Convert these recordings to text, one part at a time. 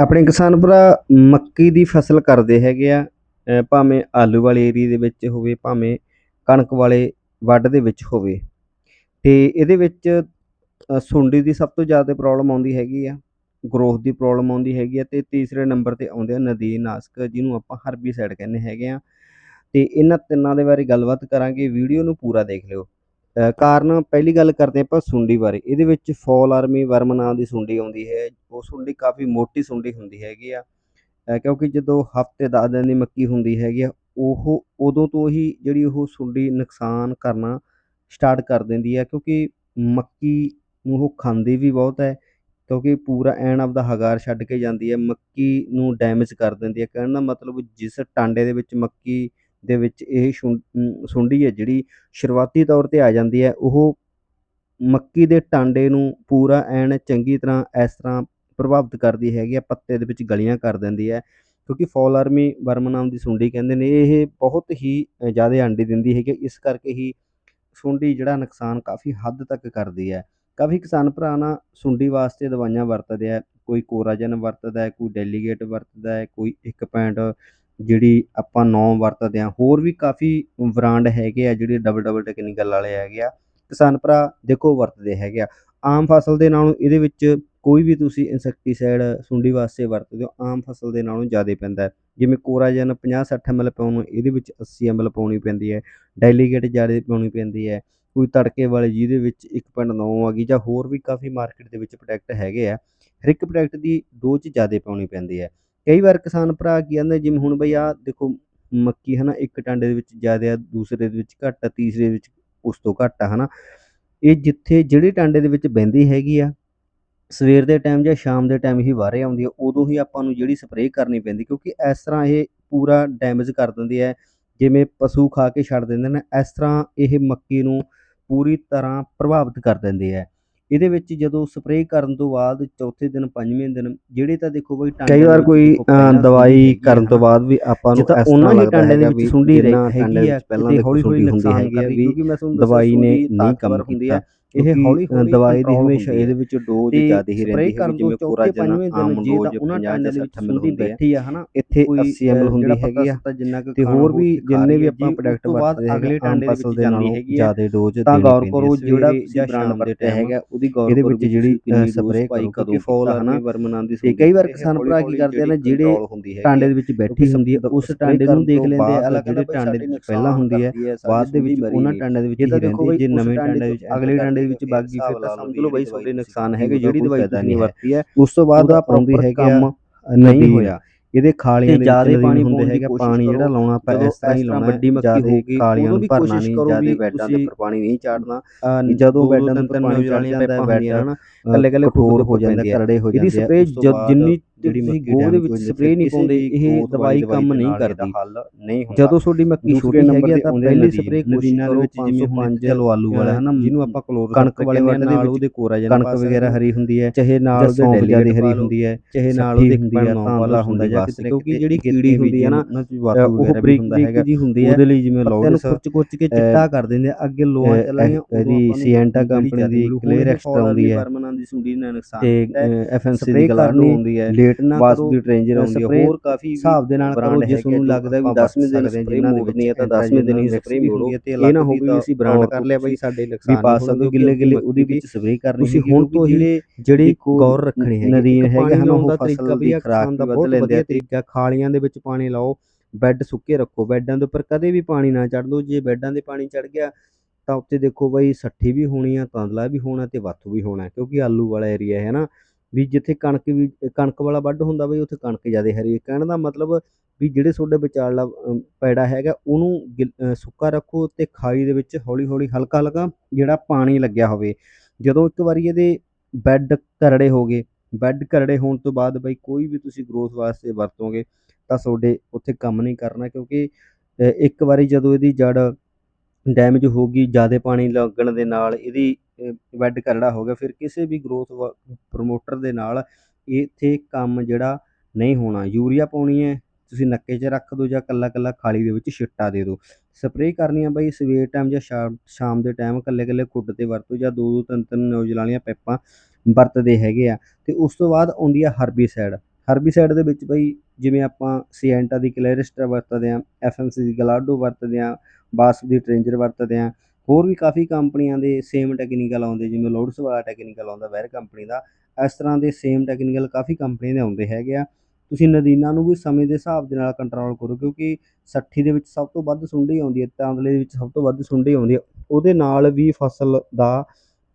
ਆਪਣੇ ਕਿਸਾਨ ਭਰਾ, ਮੱਕੀ ਦੀ ਫਸਲ ਕਰਦੇ ਹੈਗੇ ਆ ਭਾਵੇਂ ਆਲੂ ਵਾਲੇ ਏਰੀਏ ਦੇ ਵਿੱਚ ਹੋਵੇ, ਭਾਵੇਂ ਕਣਕ ਵਾਲੇ ਵੱਢ ਦੇ ਵਿੱਚ ਹੋਵੇ। ਤੇ ਇਹਦੇ ਵਿੱਚ ਸੁੰਡੀ ਦੀ ਸਭ ਤੋਂ ਜ਼ਿਆਦਾ ਪ੍ਰੋਬਲਮ ਆਉਂਦੀ ਹੈਗੀ ਆ ਗਰੋਥ ਦੀ ਪ੍ਰੋਬਲਮ ਆਉਂਦੀ ਹੈਗੀ ਆ ਤੇ ਤੀਸਰੇ ਨੰਬਰ ਤੇ ਆਉਂਦੇ ਆ ਨਦੀਨ ਨਾਸ਼ਕ, ਜਿਹਨੂੰ ਆਪਾਂ ਹਰਬੀਸਾਈਡ ਕਹਿੰਦੇ ਹੈਗੇ ਆ। ਤੇ ਇਹਨਾਂ ਤਿੰਨਾਂ ਦੇ ਬਾਰੇ ਗੱਲਬਾਤ ਕਰਾਂਗੇ, ਵੀਡੀਓ ਨੂੰ ਪੂਰਾ ਦੇਖ ਲਿਓ। ਕਾਰਨ ਪਹਿਲੀ ਗੱਲ ਕਰਦੇ ਆਪਾਂ ਸੁੰਡੀ ਬਾਰੇ। ਇਹਦੇ ਵਿੱਚ ਫਾਲ ਆਰਮੀ ਵਰਮ ਨਾਂ ਦੀ ਸੁੰਡੀ ਆਉਂਦੀ ਹੈ। ਉਹ ਸੁੰਡੀ ਕਾਫੀ ਮੋਟੀ ਸੁੰਡੀ ਹੁੰਦੀ ਹੈਗੀ ਆ। ਕਿਉਂਕਿ ਜਦੋਂ ਹਫ਼ਤੇ 10 ਦਿਨ ਦੀ ਮੱਕੀ ਹੁੰਦੀ ਹੈਗੀ ਆ, ਉਹ ਉਦੋਂ ਤੋਂ ਹੀ ਜਿਹੜੀ ਉਹ ਸੁੰਡੀ ਨੁਕਸਾਨ ਕਰਨਾ ਸਟਾਰਟ ਕਰ ਦਿੰਦੀ ਹੈ ਕਿਉਂਕਿ ਮੱਕੀ ਨੂੰ ਉਹ ਖਾਂਦੀ ਵੀ ਬਹੁਤ ਹੈ, ਕਿਉਂਕਿ ਪੂਰਾ ਐਨ ਆਪਦਾ ਹਗਾਰ ਛੱਡ ਕੇ ਜਾਂਦੀ ਹੈ। ਮੱਕੀ ਨੂੰ ਡੈਮੇਜ ਕਰ ਦਿੰਦੀ ਹੈ। ਕਹਿਣ ਦਾ ਮਤਲਬ ਜਿਸ ਟਾਂਡੇ ਦੇ ਵਿੱਚ ਮੱਕੀ ਦੇ ਵਿੱਚ ਇਹ ਸ਼ੁੰ- ਸੁੰਡੀ ਹੈ, ਜਿਹੜੀ ਸ਼ੁਰੂਆਤੀ ਤੌਰ ਤੇ ਆ ਜਾਂਦੀ ਹੈ, ਉਹ ਮੱਕੀ ਦੇ ਟਾਂਡੇ ਨੂੰ ਪੂਰਾ ਐਨ ਚੰਗੀ ਤਰ੍ਹਾਂ ਇਸ ਤਰ੍ਹਾਂ ਪ੍ਰਭਾਵਿਤ ਕਰਦੀ ਹੈਗੀ ਆ ਪੱਤੇ ਦੇ ਵਿੱਚ ਗਲੀਆਂ ਕਰ ਦਿੰਦੀ ਹੈ, ਕਿਉਂਕਿ ਫਾਲ ਆਰਮੀ ਵਰਮ ਨਾਮ ਦੀ ਸੁੰਡੀ ਕਹਿੰਦੇ ਨੇ, ਇਹ ਬਹੁਤ ਹੀ ਜ਼ਿਆਦਾ ਆਂਡੇ ਦਿੰਦੀ ਹੈਗੀ ਇਸ ਕਰਕੇ ਹੀ ਸੁੰਡੀ ਜਿਹੜਾ ਨੁਕਸਾਨ ਕਾਫੀ ਹੱਦ ਤੱਕ ਕਰਦੀ ਹੈ। ਕਾਫੀ ਕਿਸਾਨ ਭਰਾ ਨਾ ਸੁੰਡੀ ਵਾਸਤੇ ਦਵਾਈਆਂ ਵਰਤਦੇ ਆ ਕੋਈ ਕੋਰਾਜਨ ਵਰਤਦਾ ਹੈ, ਕੋਈ ਡੈਲੀਗੇਟ ਵਰਤਦਾ ਹੈ, ਕੋਈ ਇੱਕ ਪੈਂਟ ਜਿਹੜੀ ਆਪਾਂ ਨੌ ਵਰਤਦੇ ਹਾਂ, ਹੋਰ ਵੀ ਕਾਫੀ ਬ੍ਰਾਂਡ ਹੈਗੇ ਆ ਜਿਹੜੇ ਡਬਲ ਡਬਲ ਟੈਕਨੀਕਲ ਵਾਲੇ ਹੈਗੇ ਆ। ਕਿਸਾਨ ਭਰਾ ਦੇਖੋ ਵਰਤਦੇ ਹੈਗੇ ਆ। ਆਮ ਫਸਲ ਦੇ ਨਾਲੋਂ ਇਹਦੇ ਵਿੱਚ ਕੋਈ ਵੀ ਤੁਸੀਂ ਇਨਸੈਕਟੀਸਾਈਡ ਸੁੰਡੀ ਵਾਸਤੇ ਵਰਤਦੇ ਹੋ, ਆਮ ਫਸਲ ਦੇ ਨਾਲੋਂ ਜ਼ਿਆਦਾ ਪੈਂਦਾ ਜਿਵੇਂ ਕੋਰਾਜਨ 50 60 ml ਪਾਉਣ ਨੂੰ ਇਹਦੇ ਵਿੱਚ 80 ml ਪਾਉਣੀ ਪੈਂਦੀ ਹੈ, ਡੈਲੀਗੇਟ ਜ਼ਿਆਦਾ ਪਾਉਣੀ ਪੈਂਦੀ ਹੈ, ਕੋਈ ਤੜਕੇ ਵਾਲੇ ਜਿਹਦੇ ਵਿੱਚ 1.9 ਆ ਗਈ ਜਾਂ ਹੋਰ ਵੀ ਕਾਫੀ ਮਾਰਕੀਟ ਦੇ ਵਿੱਚ ਪ੍ਰੋਡਕਟ ਹੈਗੇ ਆ, ਹਰ ਇੱਕ ਪ੍ਰੋਡਕਟ ਦੀ ਡੋਜ਼ ਜ਼ਿਆਦਾ ਪਾਉਣੀ ਪੈਂਦੀ ਹੈ। ਕਈ ਵਾਰ ਕਿਸਾਨ ਭਰਾ ਕੀ ਕਹਿੰਦੇ ਜਿਵੇਂ ਹੁਣ ਬਈ ਆ ਦੇਖੋ ਮੱਕੀ ਹਨਾ, ਇੱਕ ਟਾਂਡੇ ਦੇ ਵਿੱਚ ਜ਼ਿਆਦਾ ਆ ਦੂਸਰੇ ਦੇ ਵਿੱਚ ਘੱਟ ਆ ਤੀਸਰੇ ਵਿੱਚ ਉਸ ਤੋਂ ਘੱਟ ਆ ਹਨਾ। ਇਹ ਜਿੱਥੇ ਜਿਹੜੇ ਟਾਂਡੇ ਦੇ ਵਿੱਚ ਬਹਿੰਦੀ ਹੈਗੀ ਆ, ਸਵੇਰ ਦੇ ਟਾਈਮ ਜਾਂ ਸ਼ਾਮ ਦੇ ਟਾਈਮ ਹੀ ਵਾਰੇ ਆਉਂਦੀ ਹੈ ਉਦੋਂ ਹੀ ਆਪਾਂ ਨੂੰ ਜਿਹੜੀ ਸਪਰੇਅ ਕਰਨੀ ਪੈਂਦੀ, ਕਿਉਂਕਿ ਇਸ ਤਰ੍ਹਾਂ ਇਹ ਪੂਰਾ ਡੈਮੇਜ ਕਰ ਦਿੰਦੀ ਹੈ। ਜਿਵੇਂ ਪਸ਼ੂ ਖਾ ਕੇ ਛੱਡ ਦਿੰਦੇ ਨੇ, ਇਸ ਤਰ੍ਹਾਂ ਇਹ ਮੱਕੀ ਨੂੰ ਪੂਰੀ ਤਰ੍ਹਾਂ ਪ੍ਰਭਾਵਿਤ ਕਰ ਦਿੰਦੀ ਹੈ। ਇਹਦੇ ਵਿੱਚ ਜਦੋਂ ਸਪਰੇਅ ਕਰਨ ਤੋਂ ਬਾਅਦ ਚੌਥੇ ਦਿਨ ਪੰਜਵੇਂ ਦਿਨ ਜਿਹੜੇ ਤਾਂ ਦੇਖੋ ਬਈ ਕਈ ਵਾਰ ਕੋਈ ਦਵਾਈ ਕਰਨ ਤੋਂ ਬਾਅਦ ਵੀ ਆਪਾਂ ਨੂੰ ਇਸ ਤਰ੍ਹਾਂ ਹੀ ਟਾਂਡੇ ਦੇ ਲੱਗਦਾ ਵਿੱਚ ਸੁੰਡੀ ਰਹਿ ਹੈਗੀ ਆ ਪਹਿਲਾਂ ਦੇਖੋ ਹੌਲੀ ਹੌਲੀ ਨੁਕਸਾਨ ਹੈਗੀ ਆ ਵੀ ਕਿਉਂਕਿ ਮੈਂ ਤੁਹਾਨੂੰ ਦੱਸਿਆ ਦਵਾਈ ਨੇ ਨਹੀਂ ਕੰਮ ਕੀਤਾ। ਇਹ ਹੌਲੀ ਹੌਲੀ ਦਵਾਈ ਦੀ ਹਮੇਸ਼ਾ ਹੁੰਦੀ ਇਹਦੇ ਹੈ। ਵਿੱਚ ਡੋਜ਼ ਜ਼ਿਆਦਾ ਹੀ ਰਹਿੰਦੀ ਹੈ ਜਿਵੇਂ ਕੋਰਾਜਨ ਪੰਜਵੇਂ ਆਮ ਦਿਨ ਜੇ ਡੋਜ਼ ਤਾਂ ਉਹਨਾਂ 50 ਟਾਂਡੇ ਜਾਂ ਦੇ ਵਿੱਚ 60 ml ਸੁੰਡੀ ਹੁੰਦੀ ਹੈ ਬੈਠੀ ਆ ਹਨਾ ਇੱਥੇ ਕੋਈ 80 ml ਹੁੰਦੀ ਹੈਗੀ ਆ ਕੁ ਤੇ ਹੋਰ ਵੀ ਜਿੰਨੇ ਵੀ ਹੈ ਆਪਾਂ ਪ੍ਰੋਡਕਟ ਵਰਤਦੇ ਅਗਲੇ ਹੈਗੇ ਟਾਂਡੇ ਦੇ ਵਿੱਚ ਜਾਂਦੀ ਹੈਗੀ ਆ ਜ਼ਿਆਦਾ ਡੋਜ਼ ਤਾਂ ਗੌਰ ਕਰੋ ਹੈ ਜਿਹੜਾ ਬ੍ਰਾਂਡ ਵਰਤਿਆ ਟਾਈਮ ਹੈਗਾ ਉਹਦੀ ਗੌਰ ਇਹਦੇ ਵਿੱਚ ਜਿਹੜੀ ਸਪਰੇਅ ਕਰੋ ਕਿਉਂਕਿ ਫਾਲ ਹਨਾ ਵਰਮਨਾਂ ਦੀ ਤੇ ਕਈ ਵਾਰ ਕਿਸਾਨ ਭਰਾ ਕੀ ਕਰਦੇ ਨਾ ਜਿਹੜੇ ਟਾਂਡੇ ਦੇ ਵਿੱਚ ਬੈਠੀ ਹੁੰਦੀ ਹੈ ਉਸ ਟਾਂਡੇ ਨੂੰ ਦੇਖ ਲੈਂਦੇ ਆ ਅਲੱਗ ਜਿਹੜੇ ਟਾਂਡੇ ਦੇ ਵਿੱਚ ਪਹਿਲਾਂ ਹੁੰਦੀ ਹੈ ਬਾਅਦ ਦੇ ਵਿੱਚ ਉਹਨਾਂ ਟਾਂਡੇ ਦੇ ਵਿੱਚ ਹੀ ਰਹਿੰਦੀ ਜੇ ਨਵੇਂ ਟਾਂਡੇ ਵਿੱਚ ਅਗਲੇ ਟਾਂਡੇ ਦੇ ਵਿੱਚ ਬਾਗੀ ਫਿਰ ਤਾਂ ਸਮਝ ਲਓ ਬਈ ਤੁਹਾਡੇ ਨੁਕਸਾਨ ਹੈਗੇ ਜਿਹੜੀ ਦਵਾਈ ਤੁਸੀਂ ਨਹੀਂ ਵਰਤੀ ਹੈ ਉਸ ਤੋਂ ਬਾਅਦ ਆਉਂਦੀ proper ਹੈਗੀ ਕੰਮ ਆ ਨਹੀਂ। ਹੋਇਆ। ਇਹਦੇ ਖਾਲੀਆਂ ਦੇ ਜ਼ਿਆਦੇ ਪਾਣੀ ਹੁੰਦੇ ਹੈਗੇ? ਪਾਣੀ ਜਿਹੜਾ। ਲਾਉਣਾ ਜਦੋਂ ਇਸ ਤਰ੍ਹਾਂ ਹੀ ਲਾਉਣਾ। ਵੱਡੀ ਮੱਕੀ ਜ਼ਿਆਦੇ ਹੋਊਗੀ, ਖਾਲੀਆਂ ਨੂੰ ਭਰਨਾ ਨਹੀਂ ਜ਼ਿਆਦੇ ਬੈਡਾਂ ਦੇ ਉੱਪਰ ਪਾਣੀ ਨਹੀਂ ਚਾੜਨਾ ਜਦੋਂ ਬੈਡਾਂ ਦੋ ਉੱਪਰ ਪਾਣੀ ਚੜ ਜਾਂਦਾ ਪੈਪਾਂ ਬੈਡ ਕੱਲੇ ਕੱਲੇ ਕਠੋਰ ਹੋ ਜਾਂਦੇ ਆ ਕਰੜੇ ਹੋ ਇਹਦੀ ਜਾਂਦੇ ਆ। ਸਪਰੇਅ ਜਿੰਨੀ ਜਿਹੜੀ ਮੱਕੀ ਦੇ damage ਵਿੱਚ ਸਪਰੇਅ ਨਹੀਂ ਪਾਉਂਦੇ ਇਹ ਦਵਾਈ ਵਾਲੀ ਕੰਮ ਨਹੀਂ ਕਰਦੀ ਨਹੀਂ ਹੁੰਦਾ ਜਦੋਂ ਤੁਹਾਡੀ ਮੱਕੀ ਛੋਟੀ ਨੰਬਰ ਹੈਗੀ ਆ ਤੇ ਪਹਿਲੀ। ਸਪਰੇਅ ਕੋਸ਼ਿਸ਼ ਦੇ ਕਰੋ ਵਿੱਚ ਜਿਵੇਂ 505 ਚਲੋ ਆਲੂ ਵਾਲਾ ਹੈ ਨਾ ਜਿਹਨੂੰ ਆਪਾਂ ਕਲੋਰ ਕਣਕ ਵਾਲੇ ਵੱਢ ਦੇ ਵਿੱਚ ਉਹਦੇ ਕੋਰਾ ਜਨ ਕਣਕ ਵਗੈਰਾ ਹਰੀ ਹੁੰਦੀ ਹੈ ਚਾਹੇ ਨਾਲ ਜਾਂ ਉਹਦੇ ਜ਼ਿਆਦਾ ਪਾ ਹਰੀ ਹੁੰਦੀ ਹੈ ਚਾਹੇ ਨਾਲ ਉਹਦੇ ਹੁੰਦੀ ਹੈ ਤਾਂ ਤਾਂਬਲਾ ਹੁੰਦਾ ਜਾਂ ਕਿਤੇ ਕਿਉਂਕਿ ਜਿਹੜੀ ਕੀੜੀ ਹੁੰਦੀ ਹੈ ਨਾ ਉਹ ਬਰੀਕ ਹੁੰਦਾ ਬਰੀਕ ਜੀ ਹੁੰਦੀ ਹੈ ਉਹਦੇ ਲਈ ਜਿਵੇਂ ਪੱਤਿਆਂ ਨੂੰ ਖੁਰਚ ਖੁਰਚ ਕੇ ਚਿੱਟਾ ਕਰ ਦਿੰਦੇ ਆ ਅੱਗੇ ਲੋਆਂ ਚੱਲਣੀਆਂ ਇਹਦੀ ਸੀਐਂਟਾ ਕੰਪਨੀ ਦੀ ਕਲੀਅਰ ਐਕਸਟਰਾ ਆਉਂਦੀ ਹੈ ਦੀ ਤੇ ਹੁੰਦਾ। ਐਫਐਮਸੀ ਦੀ ਕਰਨੀ, ਆਉਂਦੀ ਹੈ ਲੇਟ ਨਾ ਬਾਸ ਦੀ ਟ੍ਰੇਂਜਰ ਆਉਂਦੀ ਹੈ ਹੋਰ ਕਾਫੀ ਹਿਸਾਬ ਦੇ ਨਾਲ ਕਰੋ ਜੇ ਤੁਹਾਨੂੰ ਲੱਗਦਾ ਵੀ ਆਪਾਂ 10ਵੇਂ ਦਿਨ ਦੇ ਮੋੜਨੀ ਹੈ ਤਾਂ ਵਿੱਚ 10ਵੇਂ ਦਿਨ ਹੀ ਵੀ ਮੋੜੋ। ਹੈ ਤੇ ਇਹ ਨਾ ਹੋਵੇ ਵੀ ਅਸੀਂ ਬ੍ਰਾਂਡ ਕਰ ਲਿਆ ਬਈ ਸਾਡੇ ਵੀ ਨੁਕਸਾਨ ਪਾ ਨਹੀਂ ਸਕਦੇ ਹੋਣਗੇ, ਗਿੱਲੇ ਗਿੱਲੇ ਉਹਦੇ ਵਿੱਚ ਸਪਰੇਅ ਕਰਨੀ ਤੁਸੀਂ ਹੁਣ ਤੋਂ ਹੀ ਜਿਹੜੇ ਗੌਰ ਰੱਖਣੀ ਹੈਗੀ ਨਦੀਨ ਹੈਗੇ ਹਨ, ਉਹ ਦਾ ਤਰੀਕਾ ਦੀ ਵੀ ਖੁਰਾਕ ਦਾ ਵੀ ਬਹੁਤ ਵਧੀਆ ਤੇ ਤਰੀਕਾ ਖਾਲੀਆਂ ਦੇ ਵਿੱਚ ਪਾਣੀ ਲਾਓ ਬੈੱਡ ਸੁੱਕੇ ਰੱਖੋ ਬੈੱਡਾਂ ਦੇ ਉੱਪਰ ਕਦੇ ਵੀ ਪਾਣੀ ਨਾ ਚੜ੍ਹ ਦਿਓ ਜੇ ਬੈੱਡਾਂ ਦੇ ਪਾਣੀ ਚੜ ਗਿਆ ਤਾਂ ਉੱਤੇ ਦੇਖੋ ਬਈ ਸੱਠੀ ਵੀ ਹੋਣੀ ਆ ਤਾਂਦਲਾ ਵੀ ਹੋਣਾ ਤੇ ਵਾਥੂ ਵੀ ਹੋਣਾ ਕਿਉਂਕਿ ਆਲੂ ਵਾਲਾ ਏਰੀਆ ਹੈ ਨਾ ਵੀ ਜਿੱਥੇ ਕਣਕ ਵੀ, ਕਣਕ ਵਾਲਾ ਵੱਢ ਹੁੰਦਾ ਬਈ, ਉੱਥੇ ਕਣਕ ਜ਼ਿਆਦਾ ਹਰੀ ਹੈ। ਕਹਿਣ ਦਾ ਮਤਲਬ ਵੀ ਜਿਹੜੇ ਤੁਹਾਡੇ ਵਿਚਾਲਾ ਪੈੜਾ ਹੈਗਾ, ਉਹਨੂੰ ਗਿੱਲ- ਸੁੱਕਾ ਰੱਖੋ ਅਤੇ ਖਾਈ ਦੇ ਵਿੱਚ ਹੌਲੀ ਹੌਲੀ ਹਲਕਾ ਹਲਕਾ ਜਿਹੜਾ ਪਾਣੀ ਲੱਗਿਆ ਹੋਵੇ ਜਦੋਂ ਇੱਕ ਵਾਰੀ ਇਹਦੇ ਬੈੱਡ ਕਰੜੇ ਹੋ ਗਏ, ਬੈੱਡ ਕਰੜੇ ਹੋਣ ਤੋਂ ਬਾਅਦ ਬਈ ਕੋਈ ਵੀ ਤੁਸੀਂ ਗਰੋਥ ਵਾਸਤੇ ਵਰਤੋਗੇ, ਤਾਂ ਤੁਹਾਡੇ ਉੱਥੇ ਕੰਮ ਨਹੀਂ ਕਰਨਾ ਕਿਉਂਕਿ ਇੱਕ ਵਾਰੀ ਜਦੋਂ ਇਹਦੀ ਜੜ ਡੈਮੇਜ ਹੋ ਗਈ, ਜ਼ਿਆਦਾ ਪਾਣੀ ਲੱਗਣ ਦੇ ਨਾਲ ਇਹਦੀ ਅ, ਬੈੱਡ ਕਰੜਾ ਹੋ ਗਿਆ ਫਿਰ ਕਿਸੇ ਵੀ ਗਰੋਥ ਪ੍ਰਮੋਟਰ ਦੇ ਨਾਲ ਇੱਥੇ ਕੰਮ ਜਿਹੜਾ ਨਹੀਂ ਹੋਣਾ। ਯੂਰੀਆ ਪਾਉਣੀ ਹੈ ਤੁਸੀਂ ਨੱਕੇ 'ਚ ਰੱਖ ਦਿਓ ਜਾਂ ਕੱਲਾ ਕੱਲਾ ਖਾਲੀ ਦੇ ਵਿੱਚ ਛਿੱਟਾ ਦੇ ਦਿਓ ਸਪਰੇਅ ਕਰਨੀ ਆ ਬਈ ਸਵੇਰ ਟਾਈਮ ਜਾਂ ਸ਼ਾਮ ਸ਼ਾਮ ਦੇ ਟਾਈਮ ਕੱਲੇ ਕੱਲੇ ਖੁੱਡ ਤੇ ਵਰਤੋ ਜਾਂ ਦੋ ਦੋ ਤਿੰਨ ਤਿੰਨ ਨੋਜ਼ਲ ਵਾਲੀਆਂ ਪੈਪਾਂ ਵਰਤਦੇ ਹੈਗੇ ਆ। ਤੇ ਉਸ ਤੋਂ ਬਾਅਦ ਆਉਂਦੀ ਆ ਹਰਬੀਸਾਈਡ ਹਰਬੀਸਾਈਡ ਦੇ ਵਿੱਚ ਬਈ ਜਿਵੇਂ ਆਪਾਂ ਸੀਐਂਟਾ ਦੀ ਕਲੈਰਿਸਟਾ ਵਰਤਦੇ ਹਾਂ ਐਫਐਮਸੀ ਦੀ ਗਲਾਡੋ ਵਰਤਦੇ ਹਾਂ ਬਾਸ ਦੀ ਟ੍ਰੇਂਜਰ ਵਰਤਦੇ ਹਾਂ ਹੋਰ ਵੀ ਕਾਫੀ ਕੰਪਨੀਆਂ ਦੇ ਸੇਮ ਟੈਕਨੀਕਲ ਆਉਂਦੇ, ਜਿਵੇਂ ਲੋਡਸ ਵਾਲਾ ਟੈਕਨੀਕਲ ਆਉਂਦਾ ਵੈਰ ਕੰਪਨੀ ਦਾ, ਇਸ ਤਰ੍ਹਾਂ ਦੇ ਸੇਮ ਟੈਕਨੀਕਲ ਕਾਫੀ ਕੰਪਨੀ ਦੇ ਆਉਂਦੇ ਹੈਗੇ ਆ। ਤੁਸੀਂ ਨਦੀਨਾਂ ਨੂੰ ਵੀ ਸਮੇਂ ਦੇ ਹਿਸਾਬ ਦੇ ਨਾਲ ਕੰਟਰੋਲ ਕਰੋ, ਕਿਉਂਕਿ ਸੱਠੀ ਦੇ ਵਿੱਚ ਸਭ ਤੋਂ ਵੱਧ ਸੁੰਡੀ ਆਉਂਦੀ ਹੈ ਤਾਂਦਲੇ ਦੇ ਵਿੱਚ ਸਭ ਤੋਂ ਵੱਧ ਸੁੰਡੀ ਆਉਂਦੀ ਹੈ। ਉਹਦੇ ਨਾਲ ਵੀ ਫਸਲ ਦਾ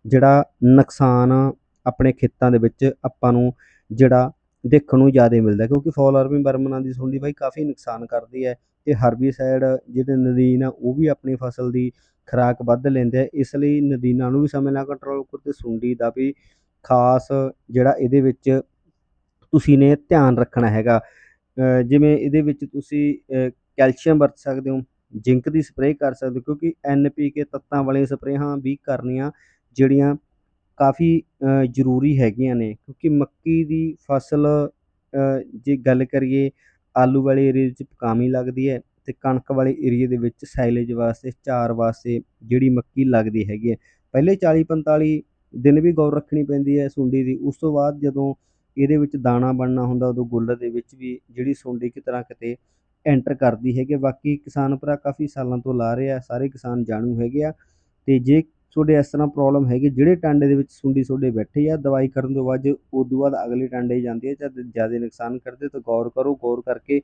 ਜਿਹੜਾ ਨੁਕਸਾਨ ਆਪਣੇ ਖੇਤਾਂ ਦੇ ਵਿੱਚ ਆਪਾਂ ਨੂੰ ਜਿਹੜਾ ਦੇਖਣ ਨੂੰ ਜ਼ਿਆਦਾ ਮਿਲਦਾ, ਕਿਉਂਕਿ ਫਾਲ ਆਰਮੀ ਬਰਮਨਾਂ ਦੀ ਸੁੰਡੀ ਬਾਈ ਕਾਫੀ ਨੁਕਸਾਨ ਕਰਦੀ ਹੈ। ਤੇ ਹਰਬੀਸਾਈਡ ਜਿਹੜੇ ਨਦੀਨ ਆ, ਉਹ ਵੀ ਆਪਣੀ ਫਸਲ ਦੀ ਖੁਰਾਕ ਵੱਧ ਲੈਂਦੇ ਆ, ਇਸ ਲਈ ਨਦੀਨਾਂ ਨੂੰ ਵੀ ਸਮੇਂ ਨਾਲ ਕੰਟਰੋਲ ਕਰੋ ਤੇ ਸੁੰਡੀ ਦਾ ਵੀ ਖਾਸ ਜਿਹੜਾ ਇਹਦੇ ਵਿੱਚ ਤੁਸੀਂ ਨੇ ਧਿਆਨ ਰੱਖਣਾ ਹੈਗਾ। ਜਿਵੇਂ ਇਹਦੇ ਵਿੱਚ ਤੁਸੀਂ ਕੈਲਸ਼ੀਅਮ ਵਰਤ ਸਕਦੇ ਹੋ, ਜ਼ਿੰਕ ਦੀ ਸਪਰੇਅ ਕਰ ਸਕਦੇ ਹੋ, ਕਿਉਂਕਿ ਐੱਨ ਪੀ ਕੇ ਤੱਤਾਂ ਵਾਲੀਆਂ ਸਪਰੇਹਾਂ ਵੀ ਕਰਨੀਆਂ ਜਿਹੜੀਆਂ ਕਾਫੀ ਜ਼ਰੂਰੀ ਹੈਗੀਆਂ ਨੇ, ਕਿਉਂਕਿ ਮੱਕੀ ਦੀ ਫਸਲ ਜੇ ਗੱਲ ਕਰੀਏ, ਆਲੂ ਵਾਲੇ ਏਰੀਏ ਵਿੱਚ ਪਕਾਮੀ ਲੱਗਦੀ ਹੈ ਅਤੇ ਕਣਕ ਵਾਲੇ ਏਰੀਏ ਦੇ ਵਿੱਚ ਸਾਈਲੇਜ ਵਾਸਤੇ, ਚਾਰ ਵਾਸਤੇ ਜਿਹੜੀ ਮੱਕੀ ਲੱਗਦੀ ਹੈਗੀ ਹੈ। ਪਹਿਲੇ 40 45 ਦਿਨ ਵੀ ਗੌਰ ਰੱਖਣੀ ਪੈਂਦੀ ਹੈ ਸੁੰਡੀ ਦੀ। ਉਸ ਤੋਂ ਬਾਅਦ ਜਦੋਂ ਇਹਦੇ ਵਿੱਚ ਦਾਣਾ ਬਣਨਾ ਹੁੰਦਾ, ਉਦੋਂ ਗੁੱਲ ਦੇ ਵਿੱਚ ਵੀ ਜਿਹੜੀ ਸੁੰਡੀ ਕਿਤੇ ਨਾ ਕਿਤੇ ਐਂਟਰ ਕਰਦੀ ਹੈਗੀ ਬਾਕੀ ਕਿਸਾਨ ਭਰਾ ਕਾਫੀ ਸਾਲਾਂ ਤੋਂ ਲਾ ਰਹੇ ਆ ਸਾਰੇ ਕਿਸਾਨ ਜਾਣੂ ਹੈਗੇ ਆ। ਅਤੇ ਜੇ ਤੁਹਾਡੇ ਇਸ ਤਰ੍ਹਾਂ ਪ੍ਰੋਬਲਮ ਹੈਗੀ, ਜਿਹੜੇ ਟਾਂਡੇ ਦੇ ਵਿੱਚ ਸੁੰਡੀ ਤੁਹਾਡੇ ਬੈਠੇ ਆ, ਦਵਾਈ ਕਰਨ ਤੋਂ ਬਾਅਦ ਉਸ ਤੋਂ ਬਾਅਦ ਅਗਲੇ ਟਾਂਡੇ ਜਾਂਦੀ ਹੈ ਜਦ ਜ਼ਿਆਦਾ ਨੁਕਸਾਨ ਕਰਦੇ ਤਾਂ ਗੌਰ ਕਰੋ। ਗੌਰ ਕਰਕੇ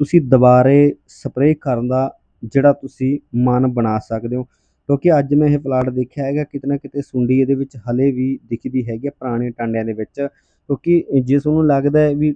ਤੁਸੀਂ ਦੁਬਾਰੇ ਸਪਰੇਅ ਕਰਨ ਦਾ ਜਿਹੜਾ ਤੁਸੀਂ ਮਨ ਬਣਾ ਸਕਦੇ ਹੋ। ਕਿਉਂਕਿ ਅੱਜ ਮੈਂ ਇਹ ਪਲਾਟ ਦੇਖਿਆ ਹੈਗਾ, ਕਿਤੇ ਨਾ ਕਿਤੇ ਸੁੰਡੀ ਇਹਦੇ ਵਿੱਚ ਹਲੇ ਵੀ ਦਿਖਦੀ ਹੈਗੀ ਆ ਪੁਰਾਣੇ ਟਾਂਡਿਆਂ ਦੇ ਵਿੱਚ। ਕਿਉਂਕਿ ਜੇ ਤੁਹਾਨੂੰ ਲੱਗਦਾ ਵੀ